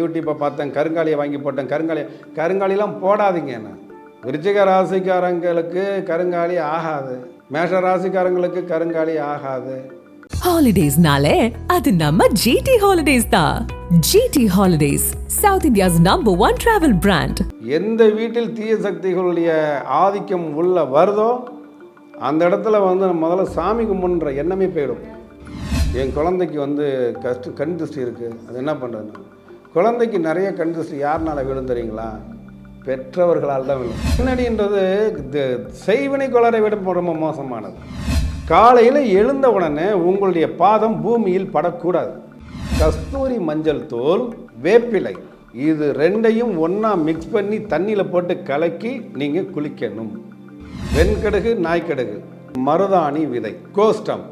யூடியூப்பை பார்த்தேன் கருங்காலியை வாங்கி போட்டேன். கருங்காலி கருங்காலிலாம் போடாதீங்க என்ன? விருச்சிக ராசிக்காரங்களுக்கு கருங்காலி ஆகாது. மேஷ ராசிக்காரங்களுக்கு கருங்காலி ஆகாது. ஹாலிடேஸ்னாலே அது நம்ம ஜிடி ஹாலிடேஸ் தான் GT holidays south India's number one travel brand எந்த வீட்டில் தீய சக்திகளுடைய ஆதிக்கம் உள்ள வருதோ அந்த இடத்துல வந்து முதல்ல சாமி கும்பிடுன்ற எண்ணமே போயிடும். என் குழந்தைக்கு வந்து கஷ்ட கண் திருஷ்டி இருக்குது அது என்ன பண்ணுறதுன்னு குழந்தைக்கு நிறைய கண் திருஷ்டி யாருனால விழுந்து தெரியுங்களா? பெற்றவர்களால் தான் விழும். பின்னடின்றது இது செய்வினை கொளரை விட ரொம்ப மோசமானது. காலையில் எழுந்த உடனே உங்களுடைய பாதம் பூமியில் படக்கூடாது. கஸ்தூரி மஞ்சள் தூள் வேப்பிலை இது ரெண்டையும் ஒன்றா மிக்ஸ் பண்ணி தண்ணியில் போட்டு கலக்கி நீங்கள் குளிக்கணும். வெண்கடுகு நாய்க்கடுகு மருதாணி விதை கோஷ்டம்.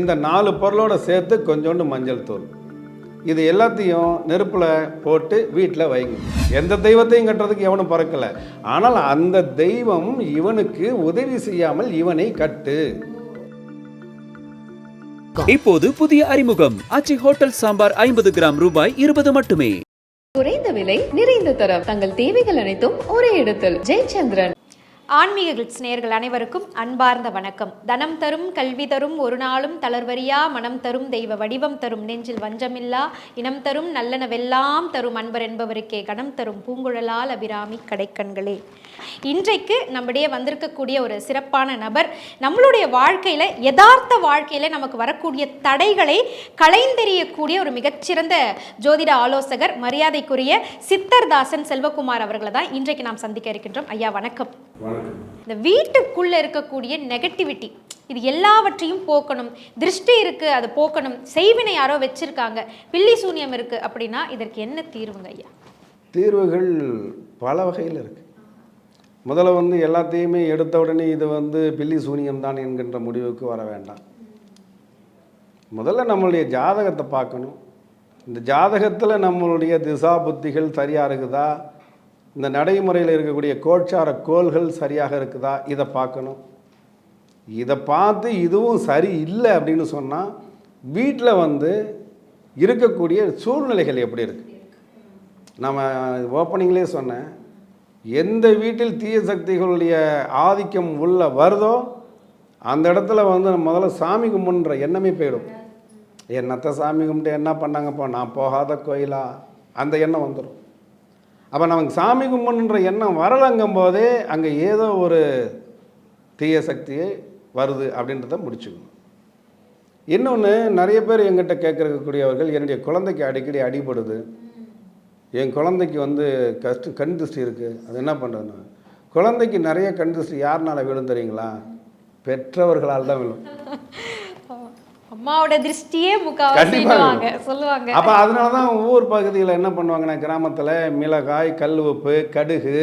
இந்த நாலு பொருளோடு சேர்த்து கொஞ்சோண்டு மஞ்சள் தூள். இது எல்லாத்தையும் நெருப்பில் போட்டு வீட்டில் வைங்க. எந்த தெய்வத்தையும் கட்டுறதுக்கு எவனும் பிறக்கல. ஆனால் அந்த தெய்வம் இவனுக்கு உதவி செய்யாமல் இவனை கட்டு. இப்போது புதிய அறிமுகம். ஆச்சி ஹோட்டல் சாம்பார் ஐம்பது கிராம் ரூபாய் இருபது மட்டுமே. குறைந்த விலை நிறைந்த தரம். தங்கள் தேவைகள் அனைத்தும் ஒரே இடத்தில். ஜெயச்சந்திரன். ஆன்மீக கிளிட்ஸ் அனைவருக்கும் அன்பார்ந்த வணக்கம். தனம் தரும் கல்வி தரும் ஒரு நாளும் தளர்வரியா மனம் தரும் தெய்வ வடிவம் தரும் நெஞ்சில் வஞ்சமில்லா இனம் தரும் நல்லனவெல்லாம் தரும் அன்பர் என்பவருக்கே கணம் தரும் பூங்குழலால் அபிராமி கடைக்கண்களே. இன்றைக்கு நம்மிடையே வந்திருக்கக்கூடிய ஒரு சிறப்பான நபர் நம்மளுடைய வாழ்க்கையில் யதார்த்த வாழ்க்கையில் நமக்கு வரக்கூடிய தடைகளை களைந்தெறியக்கூடிய ஒரு மிகச்சிறந்த ஜோதிட ஆலோசகர் மரியாதைக்குரிய சித்தர்தாசன் செல்வகுமார் அவர்களை தான் இன்றைக்கு நாம் சந்திக்க இருக்கின்றோம். ஐயா வணக்கம். வணக்கம். இந்த வீட்டுக்குள்ள இருக்கக்கூடிய நெகட்டிவிட்டி இது எல்லாவற்றையும் போக்கணும். திருஷ்டி இருக்கு அதை போக்கணும். செய்வினை யாரோ வச்சிருக்காங்க. பில்லி சூனியம் இருக்கு அப்படின்னா இதற்கு என்ன தீர்வுங்க ஐயா? தீர்வுகள் பல வகையில் இருக்குது முதல்ல வந்து எல்லாத்தையுமே எடுத்த உடனே இது வந்து பில்லி சூனியம் தான் என்கின்ற முடிவுக்கு வர வேண்டாம். முதல்ல நம்மளுடைய ஜாதகத்தை பார்க்கணும். இந்த ஜாதகத்தில் நம்மளுடைய திசா புத்திகள் சரியாக இருக்குதா இந்த நடைமுறையில் இருக்கக்கூடிய கோட்சார கோள்கள் சரியாக இருக்குதா? இதை பார்க்கணும். இதை பார்த்து இதுவும் சரி இல்லை அப்படின்னு சொன்னால் வீட்டில் வந்து இருக்கக்கூடிய சூழ்நிலைகள் எப்படி இருக்குது நம்ம ஓப்பனிங்லேயே சொன்னேன். எந்த வீட்டில் தீய சக்திகளுடைய ஆதிக்கம் உள்ள வருதோ அந்த இடத்துல வந்து முதல்ல சாமி கும்பிட்ற எண்ணமே போயிடும். என்னத்தை சாமி கும்பிட்டு என்ன பண்ணாங்கப்போ? நான் போகாத கோயிலா? அந்த எண்ணம் வந்துடும் அப்போ நமக்கு சாமி கும்பிடுன்ற எண்ணம் வரலங்கும் போதே அங்கே ஏதோ ஒரு தீய சக்தி வருது அப்படின்றத முடிச்சுக்கணும். இன்னொன்று நிறைய பேர் எங்கிட்ட கேட்கக்கூடியவர்கள் என்னுடைய குழந்தைக்கு அடிக்கடி அடிபடுது. என் குழந்தைக்கு வந்து கஷ்ட கண் திருஷ்டி இருக்குது அது என்ன பண்ணுறதுன்னா குழந்தைக்கு நிறைய கண் திருஷ்டி யாருனால விழும் தெரியுங்களா? பெற்றவர்களால் தான் விழும். அம்மாவோட திருஷ்டியே முக்காவாசி கண்டிப்பாக. சொல்லுவாங்க அப்போ அதனால தான் ஊர் பகுதியில் என்ன பண்ணுவாங்கன்னா கிராமத்தில் மிளகாய் கல் உப்பு கடுகு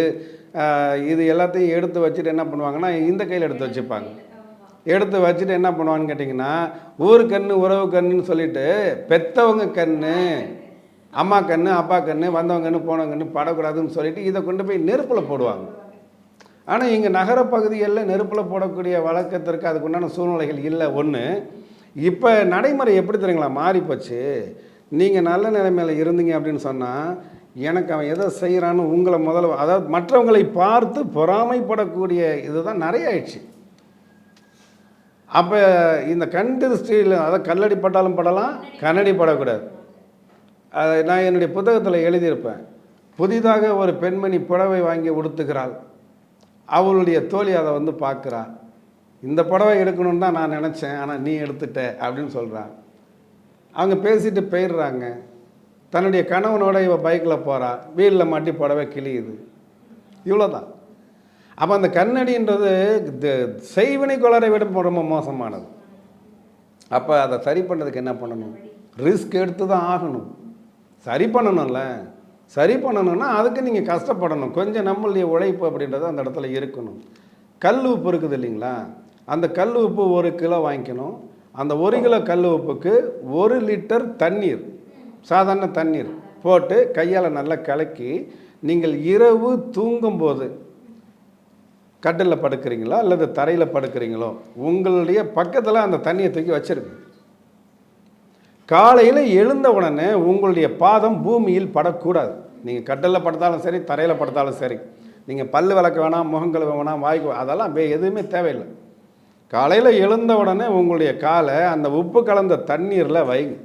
இது எல்லாத்தையும் எடுத்து வச்சுட்டு என்ன பண்ணுவாங்கன்னா இந்த கையில் எடுத்து வச்சுப்பாங்க. எடுத்து வச்சுட்டு என்ன பண்ணுவான்னு கேட்டிங்கன்னா ஊர் கண்ணு உறவு கண்ணுன்னு சொல்லிட்டு பெத்தவங்க கண்ணு அம்மா கண்ணு அப்பா கண்ணு வந்தவங்க கண்ணு போனவங்க கண்ணு படக்கூடாதுன்னு சொல்லிட்டு இதை கொண்டு போய் நெருப்பில் போடுவாங்க. ஆனால் இங்கே நகர பகுதிகளில் நெருப்பில் போடக்கூடிய வழக்கத்திற்கு அதுக்குண்டான சூழ்நிலைகள் இல்லை. ஒன்று இப்போ நடைமுறை எப்படி தெரியுங்களா? மாறிப்போச்சு. நீங்கள் நல்ல நிலைமையில் இருந்தீங்க அப்படின்னு சொன்னால் எனக்கு அவன் எதை செய்கிறான்னு உங்களை முதல்ல அதாவது மற்றவங்களை பார்த்து பொறாமைப்படக்கூடிய இதுதான் நிறைய ஆயிடுச்சு. அப்போ இந்த கண் திருஷ்டியில் அதாவது கல்லடி பட்டாலும் படலாம் கண்ணடி படக்கூடாது. அதை நான் என்னுடைய புத்தகத்தில் எழுதியிருப்பேன். புதிதாக ஒரு பெண்மணி புடவை வாங்கி உடுத்துகிறாள். அவளுடைய தோழி அதை வந்து பார்க்குறா இந்த புடவை எடுக்கணும்னு தான் நான் நினச்சேன் ஆனால் நீ எடுத்துட்ட அப்படின்னு சொல்கிறான் அவங்க பேசிட்டு போயிடுறாங்க. தன்னுடைய கணவனோட இவ பைக்கில் போகிறா வீலில் மாட்டி புடவை கிழியுது. இவ்வளோதான் அப்போ அந்த கண்ணடின்றது செய்வினை கொளரை விட ரொம்ப மோசமானது. அப்போ அதை சரி பண்ணுறதுக்கு என்ன பண்ணணும்? ரிஸ்க் எடுத்து தான் ஆகணும். சரி பண்ணணும்ல. சரி பண்ணணும்னா அதுக்கு நீங்கள் கஷ்டப்படணும். கொஞ்சம் நம்மளுடைய உழைப்பு அப்படின்றது அந்த இடத்துல இருக்கணும். கல் உப்பு இருக்குது இல்லைங்களா? அந்த கல் உப்பு ஒரு கிலோ வாங்கிக்கணும். அந்த ஒரு கிலோ கல் உப்புக்கு ஒரு லிட்டர் தண்ணீர் சாதாரண தண்ணீர் போட்டு கையால் நல்லா கலக்கி நீங்கள் இரவு தூங்கும்போது கட்டிலில் படுக்கிறீங்களோ? அல்லது தரையில் படுக்கிறீங்களோ? உங்களுடைய பக்கத்தில் அந்த தண்ணியை தூக்கி வச்சிருங்க. காலையில் எழுந்த உடனே உங்களுடைய பாதம் பூமியில் படக்கூடாது. நீங்கள் கட்டில் படுத்தாலும் சரி தரையில் படுத்தாலும் சரி. நீங்கள் பல் விளக்க வேணாம் முகம் கழுவ வேணாம் வாய்க்கு அதெல்லாம் வே- எதுவுமே தேவையில்லை. காலையில் எழுந்த உடனே உங்களுடைய காலை அந்த உப்பு கலந்த தண்ணீரில் வைங்க.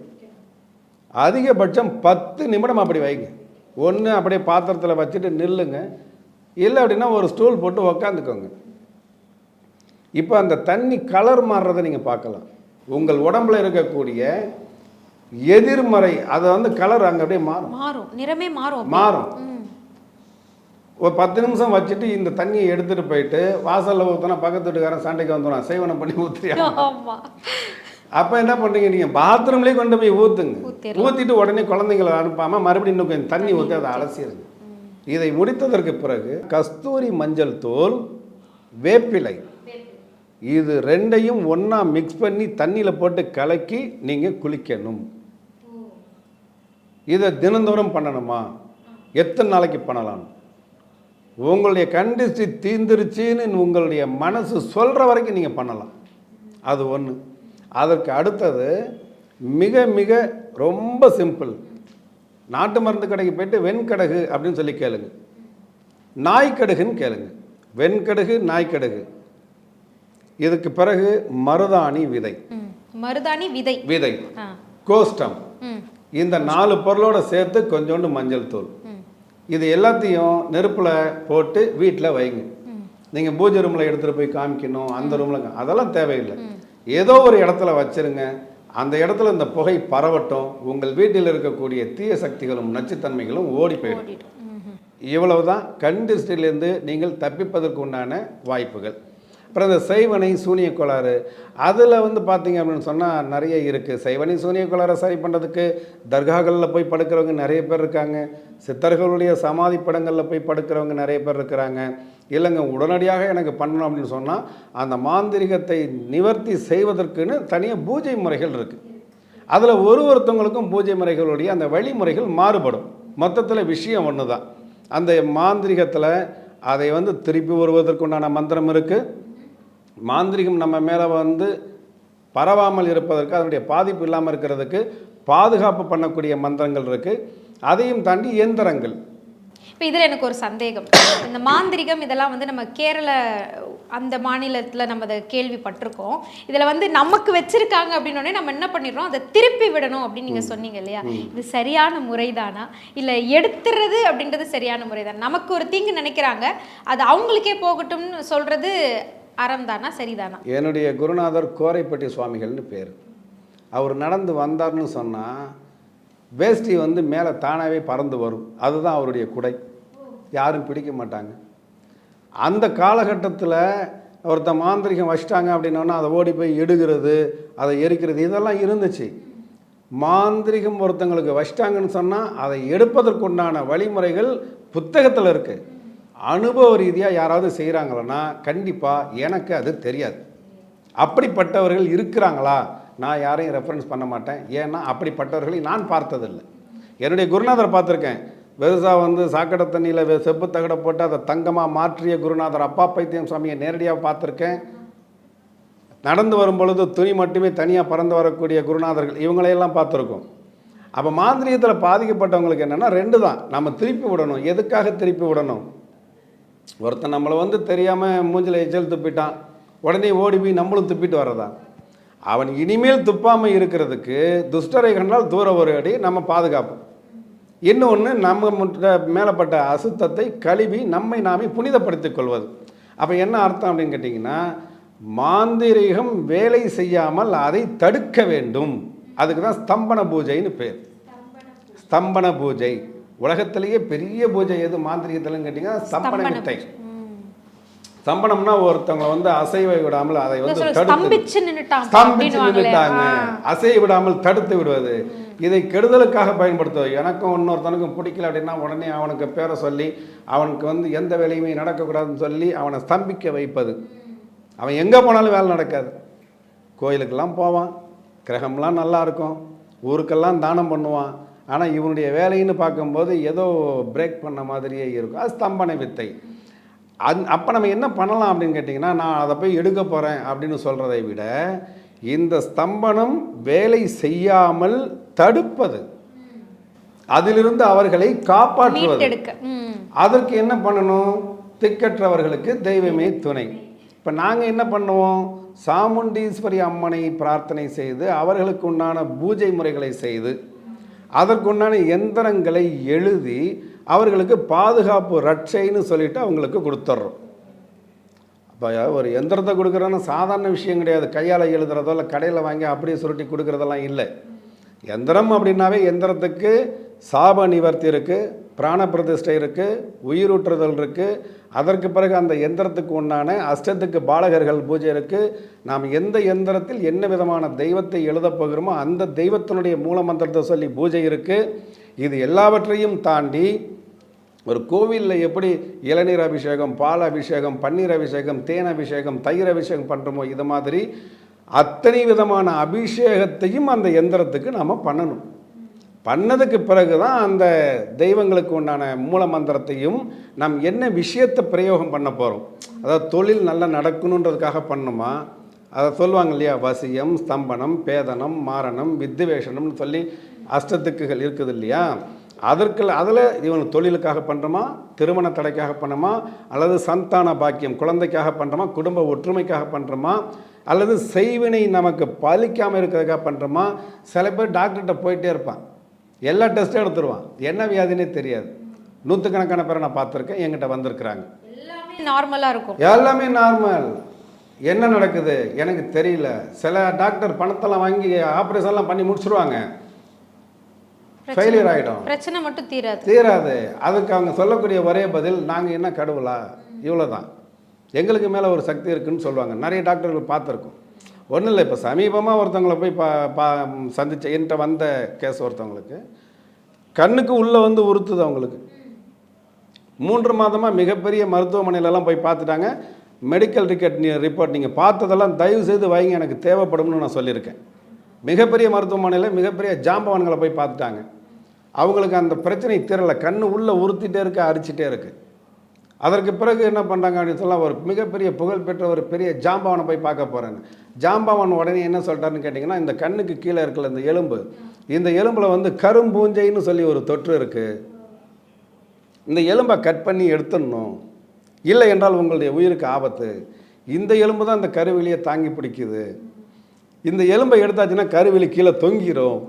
அதிகபட்சம் பத்து நிமிடம் அப்படி வைங்க. ஒன்று அப்படியே பாத்திரத்தில் வச்சுட்டு நில்லுங்க. இல்லை அப்படின்னா ஒரு ஸ்டூல் போட்டு உக்காந்துக்கோங்க. இப்போ அந்த தண்ணி கலர் மாறுறதை நீங்கள் பார்க்கலாம். உங்கள் உடம்புல இருக்கக்கூடிய எதிர்மறை அதை வந்து கலர் அங்கே அப்படியே மாறும். மாறும். நிறமே மாறும். மாறும். ஒரு பத்து நிமிஷம் வச்சுட்டு இந்த தண்ணியை எடுத்துகிட்டு போயிட்டு வாசலில் ஊற்றினா பக்கத்து வீட்டுக்காரன் சண்டைக்கு வந்துடும் சேவனம் பண்ணி ஊற்றுறியா ஆமா. அப்போ என்ன பண்ணுறீங்க நீங்கள் பாத்ரூம்லேயே கொண்டு போய் ஊற்றுங்க. ஊற்றிட்டு உடனே குழந்தைங்களை அனுப்பாமல் மறுபடியும் இன்னும் கொஞ்சம் தண்ணி ஊற்றி அதை அலசிடுங்க. இதை முடித்ததற்கு பிறகு கஸ்தூரி மஞ்சள் தூள் வேப்பிலை. இது ரெண்டையும் ஒன்றா மிக்ஸ் பண்ணி தண்ணியில் போட்டு கலக்கி நீங்கள் குளிக்கணும். இதை தினந்தோறும் பண்ணணுமா? எத்தனை நாளைக்கு பண்ணலாம்? உங்களுடைய கண்டிச்சு தீந்துருச்சுன்னு உங்களுடைய மனசு சொல்கிற வரைக்கும் நீங்கள் பண்ணலாம். அது ஒன்று அதற்கு அடுத்தது மிக மிக ரொம்ப சிம்பிள். நாட்டு மருந்து கடைக்கு போயிட்டு வெண்கடகு அப்படின்னு சொல்லி கேளுங்க. நாய்க்கடுகுன்னு கேளுங்க. வெண்கடுகு நாய்க்கடுகு. இதுக்கு பிறகு மருதாணி விதை. மருதாணி விதை. விதை. கோஷ்டம். இந்த நாலு பொருளோட சேர்த்து கொஞ்சோண்டு மஞ்சள் தூள். இது எல்லாத்தையும் நெருப்பில் போட்டு வீட்டில் வைங்க. நீங்கள் பூஜை ரூமில் எடுத்துகிட்டு போய் காமிக்கணும் அந்த ரூமில் அதெல்லாம் தேவையில்லை. ஏதோ ஒரு இடத்துல வச்சிருங்க. அந்த இடத்துல இந்த புகை பரவட்டும். உங்கள் வீட்டில் இருக்கக்கூடிய தீய சக்திகளும் நச்சுத்தன்மைகளும் ஓடி போயிடும். இவ்வளவுதான். கண் திருஷ்டியிலிருந்து நீங்கள் தப்பிப்பதற்கு உண்டான வாய்ப்புகள். அப்புறம் இந்த செய்வனை சூனிய கோளாறு. அதில் வந்து பார்த்தீங்க அப்படின்னு சொன்னால் நிறைய இருக்குது செய்வனை சூனிய கோளாறை சரி பண்ணுறதுக்கு தர்காக்களில் போய் படுக்கிறவங்க நிறைய பேர் இருக்காங்க. சித்தர்களுடைய சமாதி படங்களில் போய் படுக்கிறவங்க நிறைய பேர் இருக்கிறாங்க. இல்லைங்க உடனடியாக எனக்கு பண்ணணும் அப்படின்னு சொன்னால் அந்த மாந்திரிகத்தை நிவர்த்தி செய்வதற்குன்னு தனியாக பூஜை முறைகள் இருக்குது அதில் ஒரு ஒருத்தவங்களுக்கும் பூஜை முறைகளுடைய அந்த வழிமுறைகள் மாறுபடும். மொத்தத்தில் விஷயம் ஒன்று தான் அந்த மாந்திரிகத்தில் அதை வந்து திருப்பி வருவதற்குண்டான மந்திரம் இருக்குது மாந்திரிகம் நம்ம மேலே வந்து பரவாமல் இருப்பதற்கு அதனுடைய பாதிப்பு இல்லாமல் இருக்கிறதுக்கு பாதுகாப்பு பண்ணக்கூடிய மந்திரங்கள் இருக்குது அதையும் தாண்டி இயந்திரங்கள். இப்போ இதில் எனக்கு ஒரு சந்தேகம். இந்த மாந்திரிகம் இதெல்லாம் வந்து நம்ம கேரள அந்த மாநிலத்தில் நம்ம அதை கேள்விப்பட்டிருக்கோம். இதில் வந்து நமக்கு வச்சிருக்காங்க அப்படின்னோடனே நம்ம என்ன பண்ணிடுறோம்? அதை திருப்பி விடணும் அப்படின்னு நீங்கள் சொன்னீங்க இல்லையா? இது சரியான முறைதானா? இல்லை எடுத்துறது அப்படின்றது சரியான முறைதான். நமக்கு ஒரு தீங்கு நினைக்கிறாங்க. அது அவங்களுக்கே போகட்டும்னு சொல்கிறது அறம் தானா சரிதானா? என்னுடைய குருநாதர் கோரைப்பட்டி சுவாமிகள்னு பேர். அவர் நடந்து வந்தார்னு சொன்னால் வேஷ்டி வந்து மேலே தானாகவே பறந்து வரும். அதுதான் அவருடைய குடை. யாரும் பிடிக்க மாட்டாங்க. அந்த காலகட்டத்தில் ஒருத்த மாந்திரிகம் வச்சிட்டாங்க அப்படின்னோன்னா அதை ஓடி போய் எடுக்கிறது அதை எரிக்கிறது இதெல்லாம் இருந்துச்சு. மாந்திரிகம் ஒருத்தங்களுக்கு வச்சிட்டாங்கன்னு சொன்னால் அதை எடுப்பதற்குண்டான வழிமுறைகள் புத்தகத்தில் இருக்குது அனுபவ ரீதியாக யாராவது செய்கிறாங்களன்னா கண்டிப்பாக எனக்கு அது தெரியாது. அப்படிப்பட்டவர்கள் இருக்கிறாங்களா? நான் யாரையும் ரெஃபரன்ஸ் பண்ண மாட்டேன். ஏன்னா அப்படிப்பட்டவர்களை நான் பார்த்ததில்லை. என்னுடைய குருநாதர் பார்த்துருக்கேன். பெருசாக வந்து சாக்கடை தண்ணியில் செப்பு தகடை போட்டு அதை தங்கமாக மாற்றிய குருநாதர் அப்பா பைத்தியம் சுவாமியை நேரடியாக பார்த்துருக்கேன். நடந்து வரும் பொழுது துணி மட்டுமே தனியாக பறந்து வரக்கூடிய குருநாதர்கள் இவங்களையெல்லாம் பார்த்துருக்கோம். அப்போ மாந்திரியத்தில் பாதிக்கப்பட்டவங்களுக்கு என்னென்னா ரெண்டு தான் நம்ம திருப்பி விடணும். எதுக்காக திருப்பி விடணும்? ஒருத்தன் நம்மளை வந்து தெரியாமல் மூஞ்சில் எச்சல் துப்பிட்டான். உடனே ஓடி போய் நம்மளும் துப்பிட்டு வர்றதா அவன் இனிமேல் துப்பாமல் இருக்கிறதுக்கு துஷ்டரை கண்டால் தூர ஒரு அடி நம்ம பாதுகாப்பு இன்னொன்று நம்ம மேலப்பட்ட அசுத்தத்தை கழுவி நம்மை நாமே புனிதப்படுத்திக் கொள்வது. அப்போ என்ன அர்த்தம் அப்படின்னு கேட்டிங்கன்னா மாந்திரீகம் வேலை செய்யாமல் அதை தடுக்க வேண்டும். அதுக்கு தான் ஸ்தம்பன பூஜைன்னு பேர். ஸ்தம்பன பூஜை. உலகத்திலேயே பெரிய பூஜை எது? மாந்திரிகத்திலன்னு கேட்டிங்கன்னா ஸ்தம்பன வித்தை. ஸ்தம்பனம்னா ஒருத்தவங்க வந்து அசைவ விடாமல் அதை வந்து தடுத்து ஸ்தம்பிச்சு. நின்றுட்டாங்க. அசைய விடாமல் தடுத்து விடுவது. இதை கெடுதலுக்காக பயன்படுத்துவது. எனக்கும் இன்னொருத்தனுக்கும் பிடிக்கல அப்படின்னா உடனே அவனுக்கு பேரை சொல்லி அவனுக்கு வந்து எந்த வேலையுமே நடக்கக்கூடாதுன்னு சொல்லி அவனை ஸ்தம்பிக்க வைப்பது. அவன் எங்கே போனாலும் வேலை நடக்காது. கோயிலுக்கெல்லாம் போவான். கிரகம்லாம் நல்லா இருக்கும். ஊருக்கெல்லாம் தானம் பண்ணுவான். ஆனால் இவனுடைய வேலைன்னு பார்க்கும்போது ஏதோ பிரேக் பண்ண மாதிரியே இருக்கும். அது ஸ்தம்பன வித்தை. அந் அப்போ நம்ம என்ன பண்ணலாம் அப்படின்னு கேட்டிங்கன்னா நான் அதை போய் எடுக்க போகிறேன் அப்படின்னு சொல்கிறதை விட இந்த ஸ்தம்பனம் வேலை செய்யாமல் தடுப்பது. அதிலிருந்து அவர்களை காப்பாற்றுவது. அதற்கு என்ன பண்ணணும்? திக்கற்றவர்களுக்கு தெய்வமே துணை. இப்போ நாங்கள் என்ன பண்ணுவோம்? சாமுண்டீஸ்வரி அம்மனை பிரார்த்தனை செய்து அவர்களுக்கு உண்டான பூஜை முறைகளை செய்து அதற்குண்டான எந்திரங்களை எழுதி அவர்களுக்கு பாதுகாப்பு ரட்சைன்னு சொல்லிட்டு அவங்களுக்கு கொடுத்துட்றோம் அப்போ ஒரு எந்திரத்தை கொடுக்குறோன்னா சாதாரண விஷயம் கிடையாது. கையால் எழுதுறதோ இல்லை கடையில் வாங்கி அப்படியே சுருட்டி கொடுக்குறதெல்லாம் இல்லை. எந்திரம் அப்படின்னாவே எந்திரத்துக்கு சாப நிவர்த்தி இருக்குது பிராண பிரதிஷ்டை இருக்குது உயிரூற்றுதல் இருக்குது அதற்கு பிறகு அந்த எந்திரத்துக்கு உண்டான அஷ்டத்துக்கு பாலகர்கள் பூஜை இருக்குது நாம் எந்த எந்திரத்தில் என்ன விதமான தெய்வத்தை எழுதப் போகிறோமோ அந்த தெய்வத்தினுடைய மூல மந்திரத்தை சொல்லி பூஜை இருக்குது இது எல்லாவற்றையும் தாண்டி ஒரு கோவிலில் எப்படி இளநீர் அபிஷேகம் பால் அபிஷேகம் பன்னீர் அபிஷேகம் தேன் அபிஷேகம் தயிர் அபிஷேகம் பண்ணுறோமோ இது மாதிரி அத்தனை விதமான அபிஷேகத்தையும் அந்த எந்திரத்துக்கு நாம் பண்ணணும். பண்ணதுக்கு பிறகு தான் அந்த தெய்வங்களுக்கு உண்டான மூல மந்திரத்தையும் நாம் என்ன விஷயத்தை பிரயோகம் பண்ண போகிறோம் அதாவது தொழில் நல்லா நடக்கணுன்றதுக்காக பண்ணணுமா அதை சொல்லுவாங்க இல்லையா? வசியம் ஸ்தம்பனம் பேதனம் மாரணம் வித்துவேஷனம்னு சொல்லி அஷ்டத்துக்குகள் இருக்குது இல்லையா? அதற்கு அதில் இவன் தொழிலுக்காக பண்ணுறோமா திருமண தடைக்காக பண்ணோமா? அல்லது சந்தான பாக்கியம் குழந்தைக்காக பண்ணுறோமா குடும்ப ஒற்றுமைக்காக பண்ணுறோமா அல்லது செய்வினை நமக்கு பலிக்காமல் இருக்கிறதுக்காக பண்ணுறோமா சில பேர் டாக்டர்கிட்ட போயிட்டே இருப்பான். எல்லா டெஸ்ட்டும் எடுத்துருவான். என்ன வியாதினே தெரியாது. நூற்றுக்கணக்கான பேரை நான் பார்த்துருக்கேன் என்கிட்ட வந்திருக்கிறாங்க. நார்மலா இருக்கும். எல்லாமே நார்மல் என்ன நடக்குது? எனக்கு தெரியல. சில டாக்டர் பணத்தெல்லாம் வாங்கி ஆப்ரேஷன்லாம் பண்ணி முடிச்சிருவாங்க. ஃபெயிலியர் ஆகிடும் பிரச்சனை மட்டும் தீராது. தீராது. அதுக்கு அவங்க சொல்லக்கூடிய ஒரே பதில் நாங்கள் என்ன கடவுளா இவ்வளோ தான் எங்களுக்கு மேலே ஒரு சக்தி இருக்குன்னு சொல்லுவாங்க. நிறைய டாக்டர்கள் பார்த்துருக்கோம். ஒன்றும் இல்லை இப்போ சமீபமாக ஒருத்தவங்களை போய் பா பா சந்திச்ச என்கிட்ட வந்த கேஸ் ஒருத்தவங்களுக்கு கண்ணுக்கு உள்ளே வந்து உறுத்துது அவங்களுக்கு. மூன்று மாதமாக மிகப்பெரிய மருத்துவமனையிலலாம் போய் பார்த்துட்டாங்க. மெடிக்கல் ரிக்கெட் நீ ரிப்போர்ட் நீங்கள் பார்த்ததெல்லாம் தயவு செய்து வைங்க எனக்கு தேவைப்படும்னு நான் சொல்லியிருக்கேன். மிகப்பெரிய மருத்துவமனையில் மிகப்பெரிய ஜாம்பவான்களை போய் பார்த்துட்டாங்க. அவங்களுக்கு அந்த பிரச்சனை தீரலை கண்ணு உள்ளே உறுத்திட்டே இருக்கு அரிச்சிட்டே இருக்கு. அதற்கு பிறகு என்ன பண்ணுறாங்க அப்படின்னு சொல்லலாம் ஒரு மிகப்பெரிய புகழ்பெற்ற ஒரு பெரிய ஜாம்பவனை போய் பார்க்க போகிறேன்னு ஜாம்பவன் உடனே என்ன சொல்லிட்டாருன்னு கேட்டிங்கன்னா இந்த கண்ணுக்கு கீழே இருக்கிற இந்த எலும்பு இந்த எலும்பில் வந்து கரும்பூஞ்சைன்னு சொல்லி ஒரு தொற்று இருக்குது இந்த எலும்பை கட் பண்ணி எடுத்துடணும். இல்லை என்றால் உங்களுடைய உயிருக்கு ஆபத்து. இந்த எலும்பு தான் இந்த கருவிலியை தாங்கி பிடிக்குது. இந்த எலும்பை எடுத்தாச்சுன்னா கருவிலி கீழே தொங்கிடும்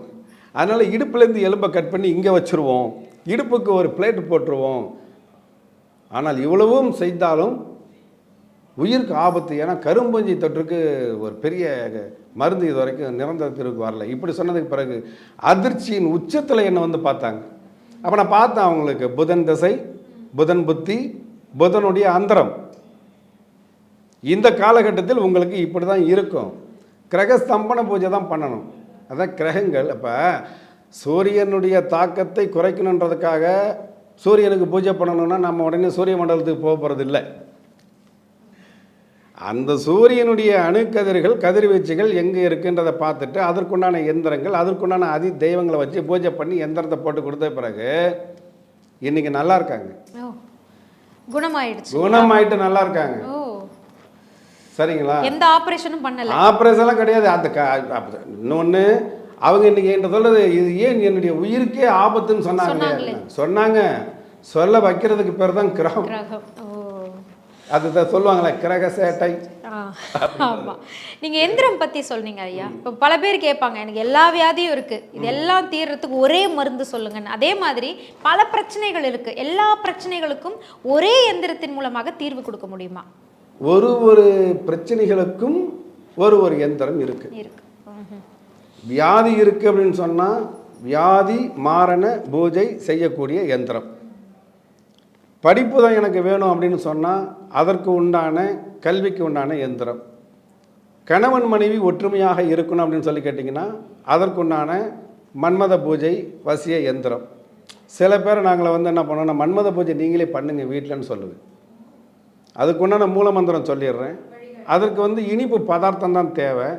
அதனால் இடுப்புலேருந்து எலும்பை கட் பண்ணி இங்கே வச்சுருவோம். இடுப்புக்கு ஒரு பிளேட் போட்டுருவோம். ஆனால் இவ்வளவும் செய்தாலும் உயிருக்கு ஆபத்து. ஏன்னா கரும்பஞ்சி தொற்றுக்கு ஒரு பெரிய மருந்து இது வரைக்கும் நிரந்தர தீர்வுக்கு வரல. இப்படி சொன்னதுக்கு பிறகு அதிர்ச்சியின் உச்சத்தில் என்னை வந்து பார்த்தாங்க. அப்போ நான் பார்த்தேன் அவங்களுக்கு புதன் திசை புதன் புத்தி புதனுடைய அந்தரம். இந்த காலகட்டத்தில் உங்களுக்கு இப்படி தான் இருக்கும். கிரக ஸ்தம்பன பூஜை தான் பண்ணணும். அதான் கிரகங்கள். அப்போ சூரியனுடைய தாக்கத்தை குறைக்கணுன்றதுக்காக சூரியனுக்கு பூஜை பண்ணணும்னா நம்ம உடனே சூரிய மண்டலத்துக்கு போக போகிறது இல்லை அந்த சூரியனுடைய அணுக்கதிர்கள் கதிர்வீச்சுகள் எங்கே இருக்குன்றதை பார்த்துட்டு அதற்குண்டான எந்திரங்கள் அதற்குண்டான அதி தெய்வங்களை வச்சு பூஜை பண்ணி எந்திரத்தை போட்டு கொடுத்த பிறகு இன்னைக்கு நல்லா இருக்காங்க. குணமாயிடுச்சு. குணமாயிட்டு நல்லா இருக்காங்க. சரிங்களா? எந்த ஆபரேஷனும் பண்ணல. ஆப்ரேஷன்லாம் கிடையாது. அந்த இன்னொன்று அவங்க இன்னைக்கு என்கிட்ட சொல்றது இது ஏன் என்னுடைய உயிருக்கே ஆபத்துன்னு சொன்னாங்க. சொன்னாங்க. சொல்ல வைக்கிறதுக்கு பேர் தான் கிரகம். அதுதான் சொல்லுவாங்களே கிரக சேட்டை. ஆ, ஆமா. நீங்க எந்திரம் பத்தி சொன்னீங்க ஐயா. இப்போ பல பேர் கேட்பாங்க எனக்கு எல்லா வியாதியும் இருக்கு. இதெல்லாம் தீர்றதுக்கு ஒரே மருந்து சொல்லுங்கன்னு. அதே மாதிரி பல பிரச்சனைகள் இருக்கு. எல்லா பிரச்சனைகளுக்கும் ஒரே எந்திரத்தின் மூலமாக தீர்வு கொடுக்க முடியுமா? ஒரு ஒரு பிரச்சனைகளுக்கும் ஒரு ஒரு எந்திரம் இருக்கு. இருக்கு. ம்ஹும். வியாதி இருக்கு அப்படின்னு சொன்னா வியாதி மாரண பூஜை செய்யக்கூடிய எந்திரம். படிப்பு தான் எனக்கு வேணும் அப்படின்னு சொன்னால் அதற்கு உண்டான கல்விக்கு உண்டான எந்திரம். கணவன் மனைவி ஒற்றுமையாக இருக்கணும் அப்படின்னு சொல்லி கேட்டிங்கன்னா அதற்குண்டான மன்மத பூஜை வசிய எந்திரம். சில பேர் நாங்களை வந்து என்ன பண்ணோம்னா மன்மத பூஜை நீங்களே பண்ணுங்க வீட்டிலன்னு சொல்லுது. அதுக்குண்டான மூலமந்திரம் சொல்லிடுறேன். அதற்கு வந்து இனிப்பு பதார்த்தம் தான் தேவை.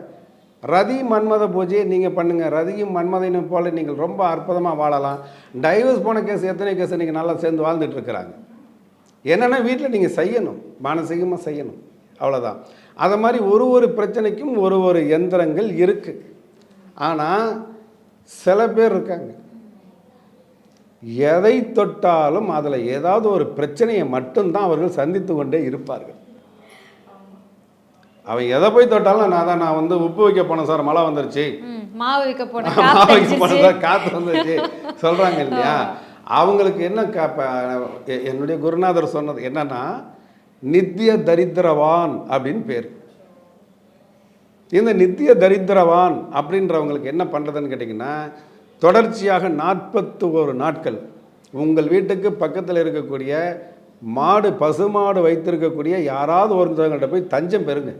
ரதி மன்மத பூஜையை நீங்கள் பண்ணுங்கள் ரதியும் மன்மதையும் போல நீங்கள் ரொம்ப அற்புதமாக வாழலாம். டைவர்ஸ் போன கேஸ் எத்தனை கேஸ் நீங்கள் நல்லா சேர்ந்து வாழ்ந்துட்டு இருக்கிறாங்க. என்னென்னா வீட்டில் நீங்கள் செய்யணும். மானசீகமாக செய்யணும். அவ்வளோதான் அதை மாதிரி ஒரு ஒரு பிரச்சனைக்கும் ஒரு ஒரு எந்திரங்கள் இருக்குது ஆனால் சில பேர் இருக்காங்க. எதை தொட்டாலும் அதில் ஏதாவது ஒரு பிரச்சனையை மட்டும்தான் அவர்கள் சந்தித்து கொண்டே இருப்பார்கள். அவன் எதை போய் தொட்டாலும் நான் தான் நான் வந்து உப்பு வைக்க போனேன் சார் மழை வந்துருச்சு. மாவு வைக்க போன மாவு வைக்க போனேன் சார் காற்று வந்துருச்சு. சொல்கிறாங்க இல்லையா? அவங்களுக்கு என்ன கா- எ- என்னுடைய குருநாதர் சொன்னது என்னன்னா நித்திய தரித்திரவான் அப்படின்னு பேர். இந்த நித்திய தரித்திரவான் அப்படின்றவங்களுக்கு என்ன பண்ணுறதுன்னு கேட்டிங்கன்னா தொடர்ச்சியாக நாற்பத்து ஒரு நாட்கள் உங்கள் வீட்டுக்கு பக்கத்தில் இருக்கக்கூடிய மாடு பசுமாடு வைத்திருக்கக்கூடிய யாராவது ஒருத்தவங்கள்ட்ட போய் தஞ்சம் பெறுங்க.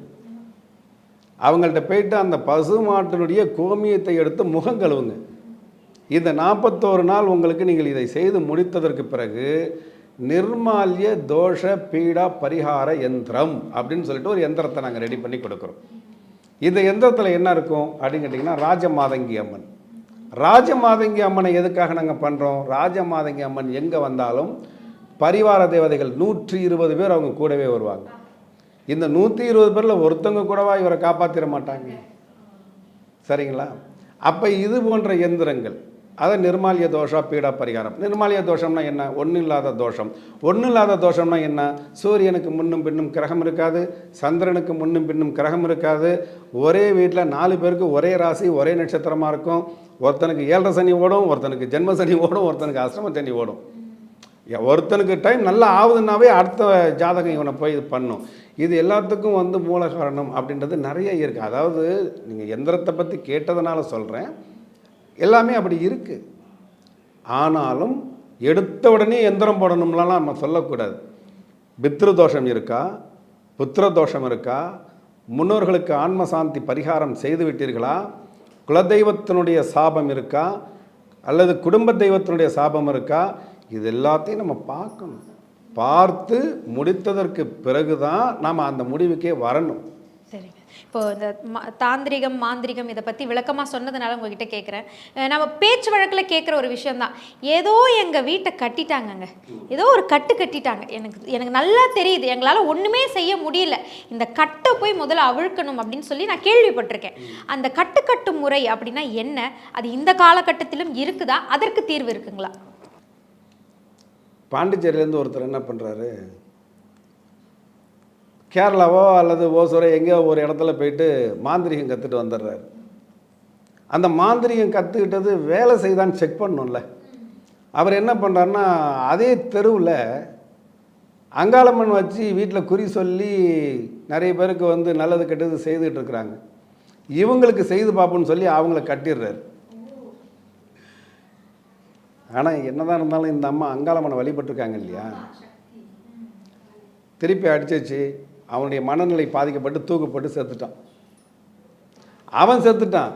அவங்கள்ட்ட போயிட்டு அந்த பசு மாட்டினுடைய கோமியத்தை எடுத்து முகம் கழுவுங்க. இந்த நாற்பத்தோரு நாள் உங்களுக்கு நீங்கள் இதை செய்து முடித்ததற்கு பிறகு நிர்மால்ய தோஷ பீடா பரிகார யந்திரம் அப்படின்னு சொல்லிட்டு ஒரு எந்திரத்தை நாங்கள் ரெடி பண்ணி கொடுக்குறோம். இந்த எந்திரத்தில் என்ன இருக்கும் அப்படின்னு கேட்டிங்கன்னா ராஜமாதங்கி அம்மன். ராஜமாதங்கி அம்மனை எதுக்காக நாங்கள் பண்ணுறோம் ராஜமாதங்கி அம்மன் எங்கே வந்தாலும் பரிவார தேவதைகள் நூற்றி இருபது பேர் அவங்க கூடவே வருவாங்க. இந்த நூற்றி இருபது பேரில் ஒருத்தவங்க கூடவா இவரை காப்பாற்றிட மாட்டாங்க? சரிங்களா? அப்போ இது போன்ற எந்திரங்கள் அதை நிர்மாலிய தோஷா பீடா பரிகாரம். நிர்மாலிய தோஷம்னா என்ன? ஒன்றும் இல்லாத தோஷம். ஒன்றும் இல்லாத தோஷம்னா என்ன? சூரியனுக்கு முன்னும் பின்னும் கிரகம் இருக்காது சந்திரனுக்கு முன்னும் பின்னும் கிரகம் இருக்காது. ஒரே வீட்டில் நாலு பேருக்கு ஒரே ராசி ஒரே நட்சத்திரமாக இருக்கும். ஒருத்தனுக்கு ஏழரை சனி ஓடும் ஒருத்தனுக்கு ஜென்ம சனி ஓடும் ஒருத்தனுக்கு அசிரம சனி ஓடும். ஒருத்தனுக்கு டைம் நல்லா ஆகுதுன்னாவே அடுத்த ஜாதகம் இவனை போய் இது பண்ணும். இது எல்லாத்துக்கும் வந்து மூல காரணம் அப்படின்றது நிறைய இருக்குது அதாவது நீங்கள் எந்திரத்தை பற்றி கேட்டதுனால சொல்கிறேன் எல்லாமே அப்படி இருக்குது ஆனாலும் எடுத்த உடனே எந்திரம் போடணும்லாம் நம்ம சொல்லக்கூடாது. பித்ரு தோஷம் இருக்கா? புத்திர தோஷம் இருக்கா? முன்னோர்களுக்கு ஆன்ம சாந்தி பரிகாரம் செய்து விட்டீர்களா? குலதெய்வத்தினுடைய சாபம் இருக்கா? அல்லது குடும்ப தெய்வத்தினுடைய சாபம் இருக்கா? இது எல்லாத்தையும் நம்ம பார்க்கணும். பார்த்து முடித்ததற்கு பிறகு தான் நாம் அந்த முடிவுக்கே வரணும். இப்போ இந்த ம- தாந்திரிகம் மாந்திரிகம் இதை பற்றி விளக்கமாக சொன்னதுனால உங்ககிட்ட கேட்குறேன் நம்ம பேச்சு வழக்கில் கேட்குற ஒரு விஷயந்தான் ஏதோ எங்கள் வீட்டை கட்டிட்டாங்கங்க. ஏதோ ஒரு கட்டு கட்டிட்டாங்க. எனக்கு எனக்கு நல்லா தெரியுது. எங்களால் ஒன்றுமே செய்ய முடியல. இந்த கட்டை போய் முதல்ல அவிழ்க்கணும் அப்படின்னு சொல்லி நான் கேள்விப்பட்டிருக்கேன். அந்த கட்டு கட்டு முறை அப்படின்னா என்ன? அது இந்த காலகட்டத்திலும் இருக்குதா? அதற்கு தீர்வு இருக்குங்களா? பாண்டிச்சேரியிலேருந்து ஒருத்தர் என்ன பண்ணுறாரு கேரளாவோ அல்லது ஓசூரோ எங்கேயோ ஒரு இடத்துல போயிட்டு மாந்திரிகம் கற்றுட்டு வந்துடுறாரு. அந்த மாந்திரிகம் கற்றுக்கிட்டது வேலை செய்தான்னு செக் பண்ணணும்ல. அவர் என்ன பண்ணுறாருன்னா அதே தெருவில் அங்காளம்மன் வச்சு வீட்டில் குறி சொல்லி நிறைய பேருக்கு வந்து நல்லது கெட்டது செய்துகிட்டு இருக்கிறாங்க. இவங்களுக்கு செய்து பார்ப்போன்னு சொல்லி அவங்கள கட்டிடுறாரு. ஆனால் என்னதான் இருந்தாலும் இந்த அம்மா அங்காளம்மனை வழிபட்டிருக்காங்க இல்லையா? திருப்பி அடிச்சிச்சு. அவனுடைய மனநிலை பாதிக்கப்பட்டு தூக்கப்பட்டு செத்துட்டான். அவன் செத்துட்டான்.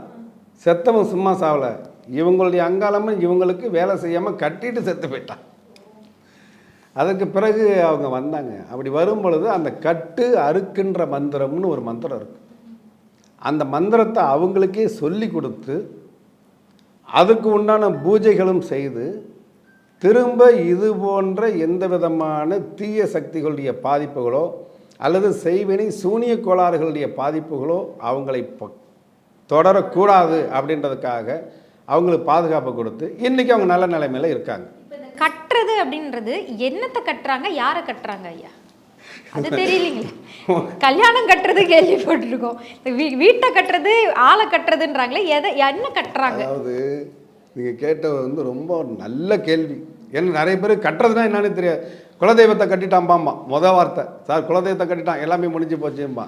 செத்தவன் சும்மா சாவலை இவங்களுடைய அங்காளம்மன் இவங்களுக்கு வேலை செய்யாமல் கட்டிட்டு செத்து போயிட்டான். அதற்கு பிறகு அவங்க வந்தாங்க. அப்படி வரும் பொழுது அந்த கட்டு அறுக்கின்ற மந்திரம்னு ஒரு மந்திரம் இருக்குது அந்த மந்திரத்தை அவங்களுக்கே சொல்லி கொடுத்து அதுக்கு உண்டான பூஜைகளும் செய்து திரும்ப இது போன்ற எந்த விதமான தீய சக்திகளுடைய பாதிப்புகளோ அல்லது செய்வினை சூனிய கோளாறுகளுடைய பாதிப்புகளோ அவங்களை தொடரக்கூடாது அப்படின்றதுக்காக அவங்களுக்கு பாதுகாப்பு கொடுத்து இன்றைக்கி அவங்க நல்ல நிலைமையில் இருக்காங்க. கட்டுறது அப்படின்றது என்னத்தை கட்டுறாங்க? யாரை கட்டுறாங்க ஐயா? அது தெரியலீங்களே. கல்யாணம் கட்டுறது கேள்விப்பட்டிருக்கோம். வீட்டை கட்டுறது ஆளை கட்டுறதுன்றாங்களே எதை என்ன கட்டுறாங்க? அதாவது நீங்கள் கேட்டது வந்து ரொம்ப நல்ல கேள்வி. ஏன்னா நிறைய பேர் கட்டுறதுனா என்னன்னு தெரியாது. குலதெய்வத்தை கட்டிட்டாம்பாம்மா. முத வார்த்தை. சார் குலதெய்வத்தை கட்டிட்டான். எல்லாமே முடிஞ்சு போச்சும்பா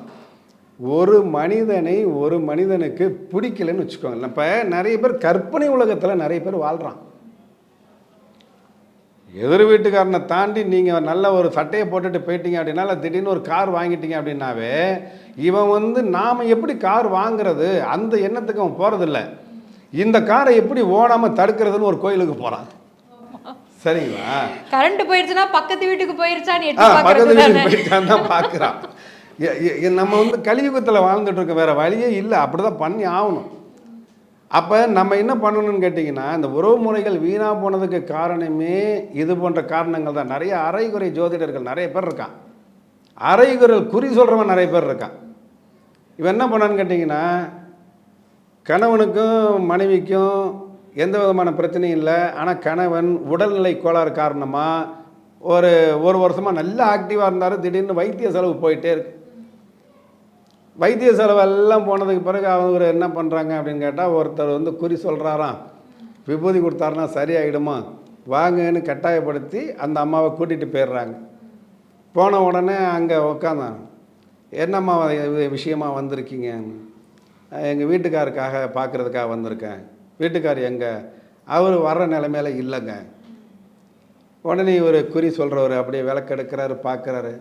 ஒரு மனிதனை ஒரு மனிதனுக்கு பிடிக்கலன்னு வச்சுக்கோங்க. இப்போ நிறைய பேர் கற்பனை உலகத்தில் நிறைய பேர் வாழ்கிறான் எதிர் வீட்டுக்காரனை தாண்டி நீங்கள் நல்ல ஒரு சட்டையை போட்டுட்டு போயிட்டீங்க அப்படின்னா இல்லை திடீர்னு ஒரு கார் வாங்கிட்டீங்க அப்படின்னாவே இவன் வந்து நாம் எப்படி கார் வாங்குறது? அந்த எண்ணத்துக்கு அவன் போகிறதில்ல இந்த காரை எப்படி ஓடாமல் தடுக்கிறதுன்னு ஒரு கோயிலுக்கு போகிறான் சரிங்களா? கரண்ட் போயிருச்சுன்னா பக்கத்து வீட்டுக்கு போயிருச்சான்னு பக்கத்து வீட்டுக்கு தானே? போயிட்டான் தான் பார்க்குறான். நம்ம வந்து கலியுகத்தில் வாழ்ந்துட்டு இருக்கோம் வேறு வழியே இல்லை. அப்படி தான் பண்ணி ஆகணும். அப்போ நம்ம என்ன பண்ணணும்னு கேட்டிங்கன்னா இந்த உறவு முறைகள் வீணாக போனதுக்கு காரணமே இது போன்ற காரணங்கள் தான். நிறைய அரைகுறை ஜோதிடர்கள் நிறைய பேர் இருக்கான். அரைகுறல் குறி சொல்கிறவன் நிறைய பேர் இருக்கான். இவன் என்ன பண்ணான்னு கேட்டிங்கன்னா கணவனுக்கும் மனைவிக்கும் எந்த விதமான பிரச்சனையும் இல்லை. ஆனால் கணவன் உடல்நிலை கோளாறு காரணமாக ஒரு ஒரு வருஷமாக நல்லா ஆக்டிவாக இருந்தார். திடீர்னு வைத்திய செலவு போயிட்டே இருக்கு. வைத்திய செலவெல்லாம் போனதுக்கு பிறகு அவங்க என்ன பண்ணுறாங்க அப்படின்னு கேட்டால் ஒருத்தர் வந்து குறி சொல்கிறாராம் விபூதி கொடுத்தாருன்னா சரியாயிடுமா? வாங்கன்னு கட்டாயப்படுத்தி அந்த அம்மாவை கூட்டிகிட்டு போயிடுறாங்க. போன உடனே அங்கே உக்காந்தான் என்னம்மா இது விஷயமா வந்திருக்கீங்க எங்கள் வீட்டுக்காருக்காக பார்க்குறதுக்காக வந்திருக்கேன். வீட்டுக்கார் எங்கே? அவர் வர்ற நிலைமையில இல்லைங்க. உடனே இவர் குறி சொல்கிறவர் அப்படியே விளக்கெடுக்கிறாரு பார்க்குறாரு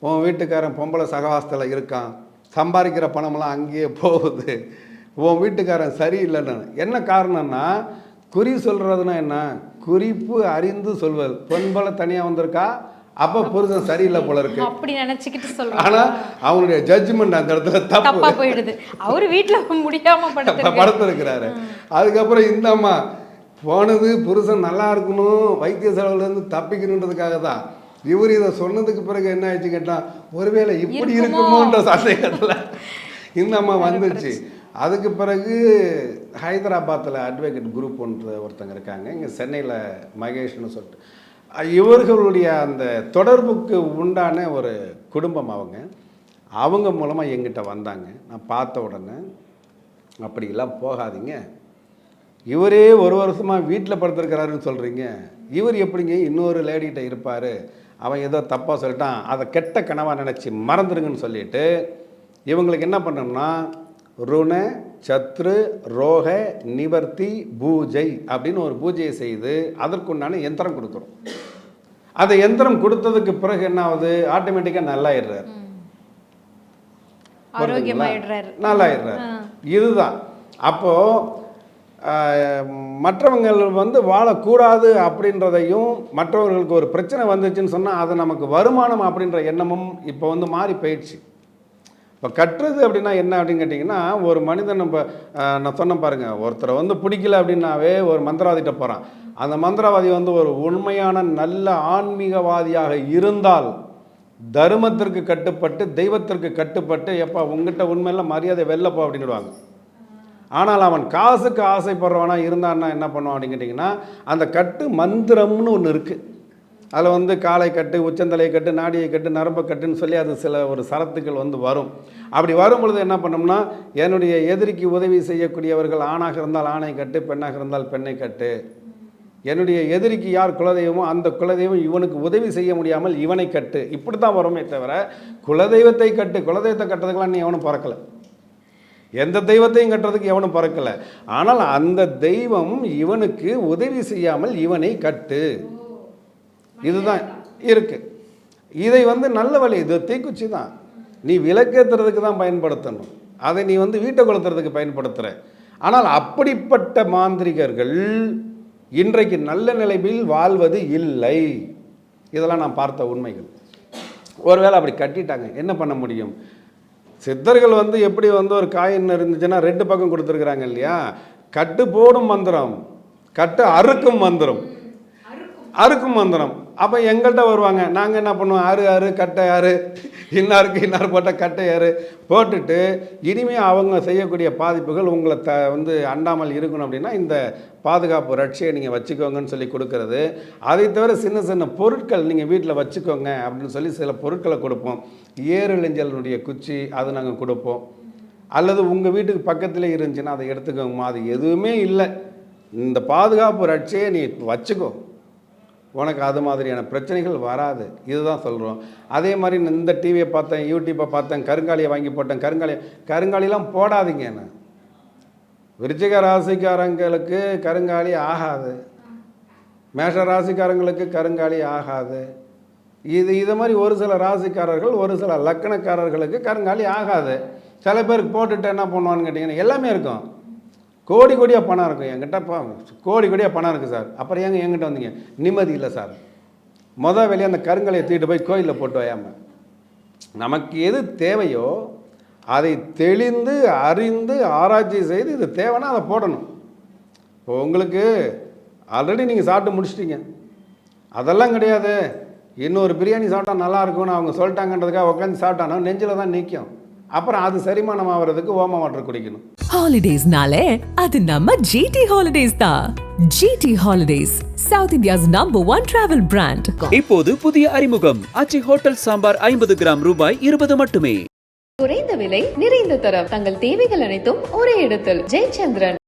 உன் வீட்டுக்காரன் பொம்பளை சகவாசத்தில் இருக்கான். சம்பாதிக்கிற பணமெல்லாம் அங்கேயே போகுது. உன் வீட்டுக்காரன் சரியில்லைன்னு. என்ன காரணம்னா குறி சொல்கிறதுனா என்ன? குறிப்பு அறிந்து சொல்வது. பொன்பளை தனியாக வந்திருக்கா? அப்போ புருஷன் சரியில்லை போல இருக்கு. அப்படி நினைச்சுக்கிட்டு சொல்றேன் ஆனால் அவனுடைய ஜட்ஜ்மெண்ட் அந்த இடத்துல தப்பா. போயிடுது. அவரு வீட்டுல முடியாம படுத்து படுத்திருக்கிறாரு. அதுக்கப்புறம் இந்த அம்மா போனது புருஷன் நல்லா இருக்கணும் வைத்திய செலவுலேருந்து தப்பிக்கணுன்றதுக்காக தான். இவர் இதை சொன்னதுக்கு பிறகு என்ன ஆயிடுச்சு கேட்டால் ஒருவேளை இப்படி இருக்குமோ? இருக்குமோன்ற சந்தேகத்தில் இந்த அம்மா வந்துச்சு. அதுக்கு பிறகு ஹைதராபாத்தில் அட்வொகேட் குரூப் ஒன்று ஒருத்தங்க இருக்காங்க. இங்கே சென்னையில் மகேஷ்னு சொல்லிட்டு. இவர்களுடைய அந்த தொடர்புக்கு உண்டான ஒரு குடும்பம் அவங்க. அவங்க மூலமாக எங்கிட்ட வந்தாங்க. நான் பார்த்த உடனே அப்படியெல்லாம் போகாதீங்க. இவரே ஒரு வருஷமாக வீட்டில் படுத்திருக்கிறாருன்னு சொல்கிறீங்க இவர் எப்படிங்க இன்னொரு லேடிகிட்ட இருப்பார்? அவன் ஏதோ தப்பாக சொல்லிட்டான். அதை கெட்ட கனவாக நினச்சி மறந்துடுங்கன்னு சொல்லிட்டு இவங்களுக்கு என்ன பண்ணோம்னா ருண சத்ரு ரோக நிவர்த்தி பூஜை அப்படின்னு ஒரு பூஜையை செய்து அதற்குண்டான யந்திரம் கொடுக்குறோம். அந்த யந்திரம் கொடுத்ததுக்கு பிறகு என்ன ஆகுது ஆட்டோமேட்டிக்காக நல்லாயிடுறாரு. நல்லாயிடுறாரு. இதுதான். அப்போ மற்றவங்கள் வந்து வாழக்கூடாது அப்படின்றதையும் மற்றவர்களுக்கு ஒரு பிரச்சனை வந்துச்சுன்னு சொன்னால் அது நமக்கு வருமானம் அப்படின்ற எண்ணமும் இப்போ வந்து மாறி போயிடுச்சு. இப்போ கட்டுறது அப்படின்னா என்ன அப்படின்னு கேட்டிங்கன்னா ஒரு மனிதன் நம்ம நான் சொன்னேன் பாருங்கள் ஒருத்தரை வந்து பிடிக்கல அப்படின்னாவே ஒரு மந்திரவாதிகிட்ட போகிறான் அந்த மந்திரவாதி வந்து ஒரு உண்மையான நல்ல ஆன்மீகவாதியாக இருந்தால் தர்மத்திற்கு கட்டுப்பட்டு தெய்வத்திற்கு கட்டுப்பட்டு எப்பா உங்ககிட்ட உண்மையில மரியாதை வெளிலப்போ அப்படின்னுடுவாங்க ஆனால் அவன் காசுக்கு ஆசைப்படுறவனா இருந்தான்னா என்ன பண்ணுவான் அப்படின்னு கேட்டிங்கன்னா அந்த கட்டு மந்திரம்னு ஒன்று இருக்குது அதில் வந்து காலை கட்டு உச்சந்தலை கட்டு நாடியை கட்டு நரம்பை கட்டுன்னு சொல்லி அது சில ஒரு சரத்துக்கள் வந்து வரும். அப்படி வரும் பொழுது என்ன பண்ணோம்னா என்னுடைய எதிரிக்கு உதவி செய்யக்கூடியவர்கள் ஆணாக இருந்தால் ஆணை கட்டு பெண்ணாக இருந்தால் பெண்ணை கட்டு. என்னுடைய எதிரிக்கு யார் குலதெய்வமோ அந்த குலதெய்வம் இவனுக்கு உதவி செய்ய முடியாமல் இவனை கட்டு. இப்படி தான் வருமே தவிர குலதெய்வத்தை கட்டு குலதெய்வத்தை கட்டுறதுக்கெல்லாம் நீ எவனும் பிறக்கலை. எந்த தெய்வத்தையும் கட்டுறதுக்கு எவனும் பிறக்கலை. ஆனால் அந்த தெய்வம் இவனுக்கு உதவி செய்யாமல் இவனை கட்டு. இதுதான் இருக்கு. இதை வந்து நல்ல வழி இது தீக்குச்சி தான். நீ விளக்கேற்றுறதுக்கு தான் பயன்படுத்தணும். அதை நீ வந்து வீட்டை கொளுத்துறதுக்கு பயன்படுத்துகிற ஆனால் அப்படிப்பட்ட மாந்திரிகர்கள் இன்றைக்கு நல்ல நிலைமையில் வாழ்வது இல்லை. இதெல்லாம் நான் பார்த்த உண்மைகள். ஒருவேளை அப்படி கட்டிட்டாங்க என்ன பண்ண முடியும்? சித்தர்கள் வந்து எப்படி வந்து ஒரு காயின் இருந்துச்சுன்னா ரெண்டு பக்கம் கொடுத்துருக்குறாங்க இல்லையா? கட்டு போடும் மந்திரம் கட்டு அறுக்கும் மந்திரம். அறுக்கும் மந்திரம். அப்போ எங்கள்கிட்ட வருவாங்க. நாங்கள் என்ன பண்ணுவோம்? ஆறு ஆறு கட்டை ஆறு. இன்னாருக்கு இன்னார் போட்ட கட்டை ஆறு. போட்டுட்டு இனிமேல் அவங்க செய்யக்கூடிய பாதிப்புகள் உங்களை த வந்து அண்டாமல் இருக்கணும் அப்படின்னா இந்த பாதுகாப்பு ரட்சியை நீங்கள் வச்சுக்கோங்கன்னு சொல்லி கொடுக்கறது. அதை தவிர சின்ன சின்ன பொருட்கள் நீங்கள் வீட்டில் வச்சுக்கோங்க அப்படின்னு சொல்லி சில பொருட்களை கொடுப்போம். ஏறுலிஞ்சலினுடைய குச்சி அது நாங்கள் கொடுப்போம். அல்லது உங்கள் வீட்டுக்கு பக்கத்தில் இருந்துச்சுன்னா அதை எடுத்துக்கோங்கம்மா. அது எதுவுமே இல்லை. இந்த பாதுகாப்பு ரட்சியை நீ வச்சுக்கோ. உனக்கு அது மாதிரியான பிரச்சனைகள் வராது. இதுதான் சொல்கிறோம் அதே மாதிரி இந்த டிவியை பார்த்தேன் யூடியூப்பை பார்த்தேன் கருங்காலியை வாங்கி போட்டேன். கருங்காலி கருங்காலிலாம் போடாதீங்க என்ன? விருச்சிக ராசிக்காரங்களுக்கு கருங்காலி ஆகாது. மேஷ ராசிக்காரங்களுக்கு கருங்காலி ஆகாது. இது இது மாதிரி ஒரு சில ராசிக்காரர்கள் ஒரு சில லக்கணக்காரர்களுக்கு கருங்காலி ஆகாது. சில பேருக்கு போட்டுட்டு என்ன பண்ணுவான்னு கேட்டிங்கன்னா எல்லாமே இருக்கும். கோடி கோடியாக பணம் இருக்கும். என்கிட்ட பா கோடி கோடியாக பணம் இருக்குது சார். அப்புறம் ஏங்க என்கிட்ட வந்தீங்க? நிம்மதி இல்லை சார். மொதல் வெளியே அந்த கருங்கலையை தூக்கிட்டு போய் கோயிலில் போட்டு வையாம. நமக்கு எது தேவையோ அதை தெளிந்து அறிந்து ஆராய்ச்சி செய்து இது தேவைன்னா அதை போடணும். இப்போ உங்களுக்கு ஆல்ரெடி நீங்கள் சாப்பிட்டு முடிச்சிட்டீங்க. அதெல்லாம் கிடையாது. இன்னொரு பிரியாணி சாப்பிட்டா நல்லா இருக்கும்னு அவங்க சொல்லிட்டாங்கன்றதுக்காக உட்காந்து சாப்பிட்டானோ? நெஞ்சில் தான் நிற்கும் அப்புறம் அது செரிமானம் ஆகிறதுக்கு ஓம வாட்டர் குடிக்கணும். ஹாலிடேஸ்னாலே அது நம்ம ஜிடி ஹாலிடேஸ் தான் GT holidays south India's number one travel brand இப்போது புதிய அறிமுகம். ஆச்சி ஹோட்டல் சாம்பார் ஐம்பது கிராம் ரூபாய் இருபது மட்டுமே. குறைந்த விலை நிறைந்த தரம். தங்கள் தேவைகள் அனைத்தும் ஒரே இடத்தில். ஜெயச்சந்திரன்.